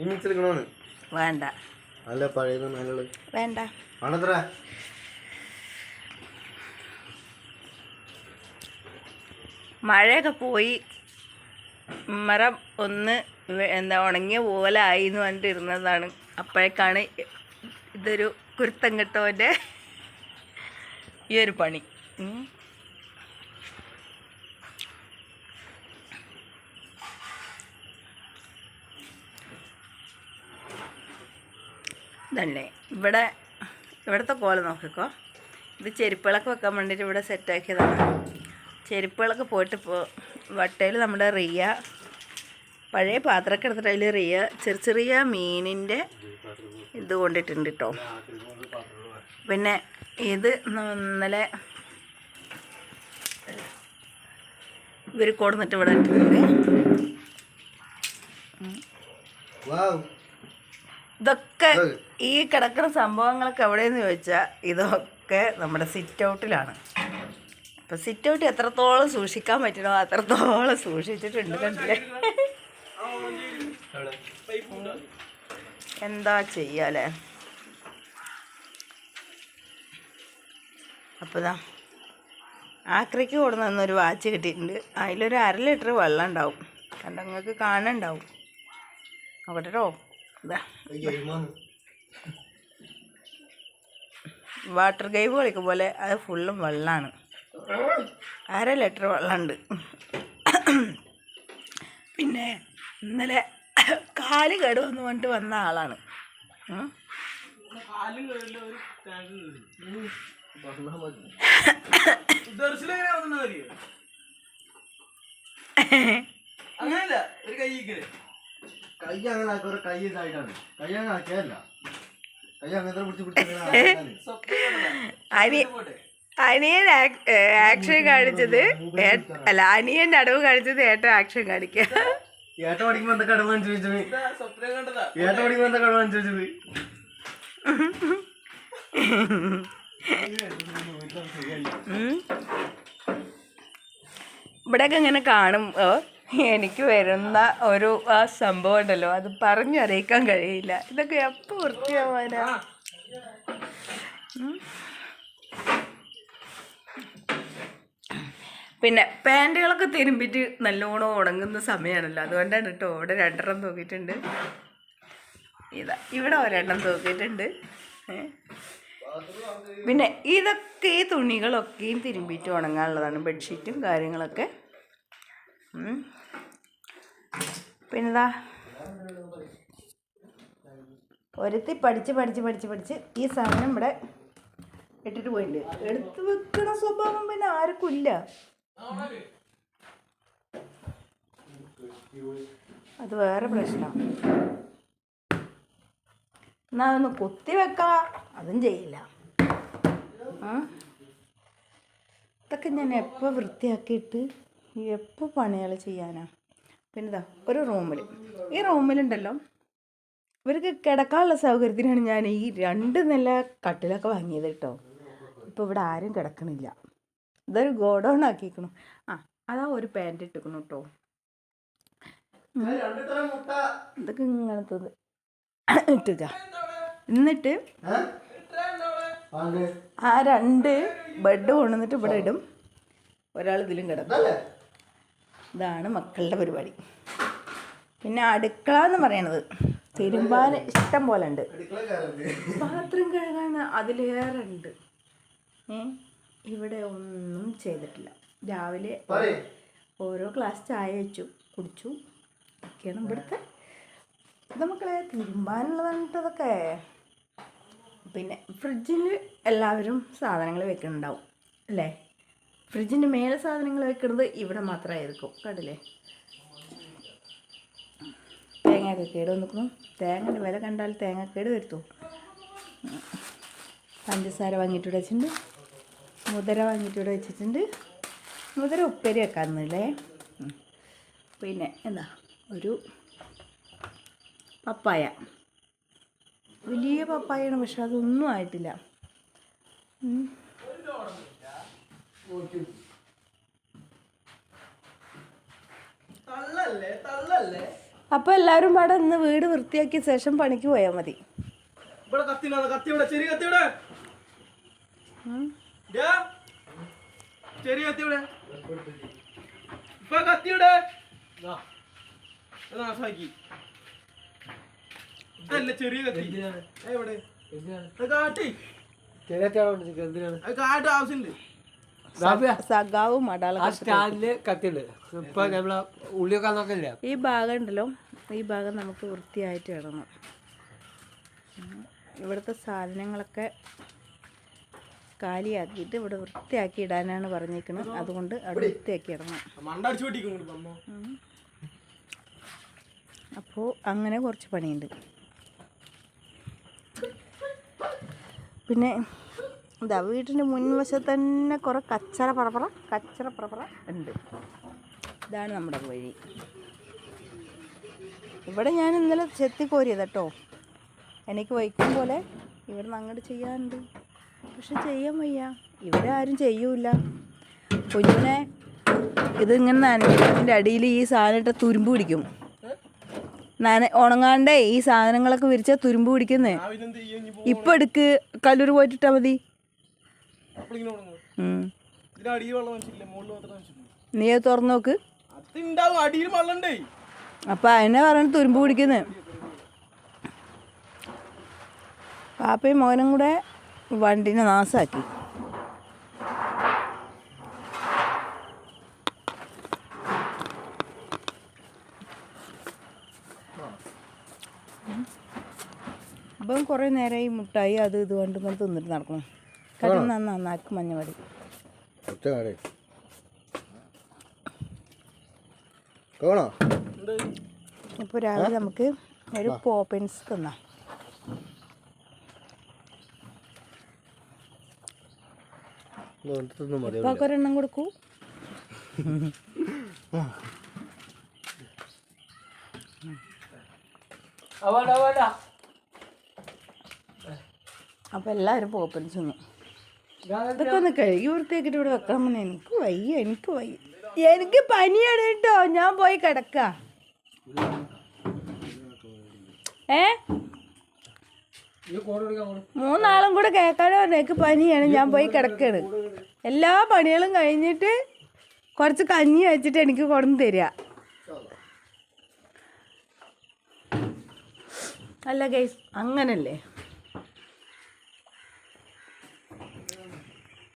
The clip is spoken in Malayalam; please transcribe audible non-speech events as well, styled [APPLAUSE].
ഈ വേണ്ട. അല്ല പഴയത് നല്ലത്. വേണ്ട. ആണത്ര. മഴയൊക്കെ പോയി. മരം ഒന്ന് എന്താ ഉണങ്ങിയ പോലെ ആയി എന്ന് പറഞ്ഞിരുന്നതാണ് ഇരുന്നതാണ്. അപ്പോഴേക്കാണ് ഇതൊരു കുരുത്തം കെട്ടവന്റെ ഈ ഒരു പണി. ഇതല്ലേ? ഇവിടെ ഇവിടുത്തെ കോല നോക്കിക്കോ. ഇത് ചെരുപ്പുകളൊക്കെ വെക്കാൻ വേണ്ടിയിട്ട് ഇവിടെ സെറ്റാക്കിയതാണ്. ചെരുപ്പുകളൊക്കെ പോയിട്ട് ഇപ്പോൾ വട്ടയിൽ നമ്മുടെ റിയ പഴയ പാത്രമൊക്കെ എടുത്തിട്ട് അതിൽ റിയ ചെറിയ ചെറിയ മീനിന്റെ ഇത് കൊണ്ടിട്ടുണ്ട് കേട്ടോ പിന്നെ ഇത് ഇന്നലെ ഇവർ കൊടുന്നിട്ട് ഇവിടെ ഇട്ടിട്ടുണ്ട്. ഇതൊക്കെ ഈ കിടക്കുന്ന സംഭവങ്ങളൊക്കെ എവിടെയെന്ന് ചോദിച്ചാൽ ഇതൊക്കെ നമ്മുടെ സിറ്റ് ഔട്ടിലാണ് അപ്പം സിറ്റ് ഔട്ട് എത്രത്തോളം സൂക്ഷിക്കാൻ പറ്റണോ അത്രത്തോളം സൂക്ഷിച്ചിട്ടുണ്ട് കണ്ടില്ലേ? എന്താ ചെയ്യാലേ അപ്പോൾ ഇതാ ആക്രിക്ക് കൊടുന്ന ഒരു വാച്ച് കിട്ടിയിട്ടുണ്ട്. അതിലൊരു അര ലിറ്റർ വെള്ളം ഉണ്ടാവും. കണ്ട നിങ്ങൾക്ക് കാണുന്നുണ്ടാവും. നോക്കട്ടോ ഇതാ വാട്ടർ ഗെയിം കളിക്കും പോലെ അത് ഫുള്ളും വെള്ളമാണ് അര ലിറ്റർ വെള്ളമുണ്ട് പിന്നെ ഇന്നലെ കാൽ കേടുവന്ന് പറഞ്ഞിട്ട് വന്ന ആളാണ്. ഉം. [LAUGHS] അങ്ങനല്ല ഒരു കൈ കൈ അങ്ങനെ ആക്കി കൈ ഇതായിട്ടാണ്. കൈ അങ്ങനെ ആക്കിയല്ല കൈ അങ്ങനെ പിടിച്ച് പിടിച്ച് അനിയൻ ആക്ഷൻ കാണിച്ചത് അല്ല അനിയൻ അടവ് കാണിച്ചത് ഏറ്റവും ആക്ഷൻ കാണിക്കുക ഏട്ട പഠിക്കുമ്പോ എന്താ കടമ ചോദിച്ചത് സ്വപ്നം കണ്ടതാ. ഏട്ട പഠിക്കുമ്പോ ചോദിച്ചത്. ഇവിടെയൊക്കെ ഇങ്ങനെ എനിക്ക് വരുന്ന ഒരു ആ സംഭവം ഉണ്ടല്ലോ. അത് പറഞ്ഞറിയിക്കാൻ കഴിയില്ല. ഇതൊക്കെ എപ്പോൾ വൃത്തിയാവാനാ പിന്നെ പാന്റുകളൊക്കെ തിരുമ്പിട്ട് നല്ലോണം ഉണങ്ങുന്ന സമയമാണല്ലോ അതുകൊണ്ടാണ് കേട്ടോ ഇവിടെ രണ്ടെണ്ണം തൂക്കിയിട്ടുണ്ട്. ഇതാ ഇവിടെ ഒരെണ്ണം തൂക്കിയിട്ടുണ്ട്. പിന്നെ ഇതൊക്കെ ഈ തുണികളൊക്കെയും തിരുമ്പിയിട്ട് ഉണങ്ങാനുള്ളതാണ് ബെഡ്ഷീറ്റും കാര്യങ്ങളൊക്കെ. പിന്നെതാ. ഒരുത്തി പഠിച്ച് പഠിച്ച് പഠിച്ച് പഠിച്ച് ഈ സാധനം ഇവിടെ ഇട്ടിട്ട് പോയിട്ടുണ്ട്. എടുത്തു വെക്കണ സ്വഭാവം പിന്നെ ആർക്കും ഇല്ല. അത് വേറെ പ്രശ്നം. എന്നാ ഒന്ന് കുത്തി വെക്കാ. അതും ചെയ്യില്ല? ഇതൊക്കെ ഞാൻ എപ്പോൾ വൃത്തിയാക്കിയിട്ട് എപ്പോൾ പണികൾ ചെയ്യാനാ? പിന്നെ ഇതാ ഒരു റൂമിൽ ഈ റൂമിലുണ്ടല്ലോ ഇവർക്ക് കിടക്കാനുള്ള സൗകര്യത്തിനാണ് ഞാൻ ഈ രണ്ട് നില കട്ടിലൊക്കെ വാങ്ങിയത് കേട്ടോ. ഇപ്പോൾ ഇവിടെ ആരും കിടക്കണില്ല. ഇതൊരു ഗോഡൗൺ ആക്കിക്കണു ആ അതാ ഒരു പാന്റ് ഇട്ടിക്കണു കേട്ടോ. ഇതൊക്കെ ഇങ്ങനത്തത് ഇട്ടുക. എന്നിട്ട് ആ രണ്ട് ബെഡ് കൊണ്ടുവന്നിട്ട് ഇവിടെ ഇടും. ഒരാൾ ഇതിലും കിടക്കും. ഇതാണ് മക്കളുടെ പരിപാടി. പിന്നെ അടുക്കള എന്ന് പറയണത് തിരുമ്പാൻ ഇഷ്ടം പോലെ ഉണ്ട് പാത്രം കഴുകാൻ അതിലേറെ ഉണ്ട് ഏ? ഇവിടെ ഒന്നും ചെയ്തിട്ടില്ല. രാവിലെ ഓരോ ക്ലാസ് ചായ വെച്ചു കുടിച്ചു. ഒക്കെയാണ് ഇവിടുത്തെ നമുക്കളെ മക്കളെ തിരുമ്പാനുള്ളതാണ് കേട്ടോ ഇതൊക്കെ പിന്നെ ഫ്രിഡ്ജിൽ എല്ലാവരും സാധനങ്ങൾ വെക്കുന്നുണ്ടാവും അല്ലേ? ഫ്രിഡ്ജിന്റെ മേലെ സാധനങ്ങൾ വെക്കുന്നത് ഇവിടെ മാത്രമായിരിക്കും കണ്ടില്ലേ? തേങ്ങയൊക്കെ കേട് വന്നിക്കുന്നു തേങ്ങയുടെ വില കണ്ടാൽ തേങ്ങ കേട് വരുത്തു. പഞ്ചസാര വാങ്ങിയിട്ട് ഇവിടെ വെച്ചിട്ടുണ്ട്. മുതിര വാങ്ങിയിട്ട് ഇവിടെ വെച്ചിട്ടുണ്ട്. മുതിര ഉപ്പേരി വെക്കാമെന്നല്ലേ പിന്നെ എന്താ? ഒരു പപ്പായ. വലിയ പപ്പായാണ് പക്ഷെ അതൊന്നും ആയിട്ടില്ല. ഉം. എല്ലാരും തള്ളല്ലേ അപ്പോൾ എല്ലാവരും പാടെ ഇന്ന് വീട് വൃത്തിയാക്കിയ ശേഷം പണിക്ക് പോയാ മതി. ചെറിയ കത്തി. ചെറിയ ചെറിയ കാട്ടി. അത് കാട്ട് ആവശ്യമുണ്ട് സഖാവും മടാള ആ സ്റ്റാൻഡിൽ കത്തിണ്ട് ഇപ്പൊ നമ്മളെ ഉള്ളിയൊക്കെ നോക്കല്ലേ? ഈ ഭാഗം ഉണ്ടല്ലോ ഈ ഭാഗം നമുക്ക് വൃത്തിയായിട്ട് ഇടണം. ഇവിടുത്തെ സാധനങ്ങളൊക്കെ കാലിയാക്കിയിട്ട് ഇവിടെ വൃത്തിയാക്കി ഇടാനാണ് പറഞ്ഞേക്കുന്നത് അതുകൊണ്ട് അവിടെ വൃത്തിയാക്കി ഇടണം. അപ്പോൾ അങ്ങനെ കുറച്ച് പണിയുണ്ട്. പിന്നെ ഇതാ വീട്ടിന്റെ മുൻവശത്ത് തന്നെ കുറേ കച്ചറ പറപ്പറ കച്ചറ പറപ്പറ ഉണ്ട്. ഇതാണ് നമ്മുടെ വഴി. ഇവിടെ ഞാൻ ഇന്നലെ ചെത്തി കോരിയത് കേട്ടോ എനിക്ക് വൈക്കും പോലെ ഇവിടെ നിന്ന് അങ്ങോട്ട് ചെയ്യാനുണ്ട്. പക്ഷെ ചെയ്യാൻ വയ്യ. ഇവിടെ ആരും ചെയ്യൂല കുഞ്ഞിനെ ഇതിങ്ങനെ നനഞ്ഞതിന്റെ അടിയിൽ ഈ സാധനം ഇട്ട തുരുമ്പ് പിടിക്കും. നന ഉണങ്ങാണ്ടേ ഈ സാധനങ്ങളൊക്കെ വിരിച്ചാൽ തുരുമ്പ് പിടിക്കുന്നേ. ഇപ്പം എടുക്ക്. കല്ലൂർ പോയിട്ടിട്ടാൽ മതി. നീ അത് തുറന്നു നോക്ക്. അപ്പൊ അതിനെ പറയണ തുരുമ്പ് പിടിക്കുന്നത് പാപ്പയും മോനും കൂടെ വണ്ടിനെ നാസാക്കി. അപ്പം കുറേ നേരമായി മുട്ടായി അത് ഇത് കൊണ്ട് കൊണ്ട് തിന്നിട്ട് നടക്കണം. കറി നന്നാ നന്നാക്കി മഞ്ഞ മതി. ഇപ്പോൾ രാവിലെ നമുക്ക് ഒരു പോപ്പിൻസ് തിന്നാം. ഒരെണ്ണം കൊടുക്കൂ. അപ്പോൾ എല്ലാവരും പോപ്പിൻസ് തിന്നു. ഇതൊക്കെ ഒന്ന് കഴുകി ഇവിടെ വെക്കാൻ പറഞ്ഞാൽ എനിക്ക് വയ്യ എനിക്ക് വയ്യ. എനിക്ക് പനിയാണ് കേട്ടോ. ഞാൻ പോയി കിടക്ക. ഏ? മൂന്നാളും കൂടെ കേൾക്കാനോ എനിക്ക് പനിയാണ് ഞാൻ പോയി കിടക്കാണ്. എല്ലാ പണികളും കഴിഞ്ഞിട്ട് കുറച്ച് കഞ്ഞി വെച്ചിട്ട് എനിക്ക് കൊണ്ടു തരിക. അല്ല ഗൈസ് അങ്ങനല്ലേ?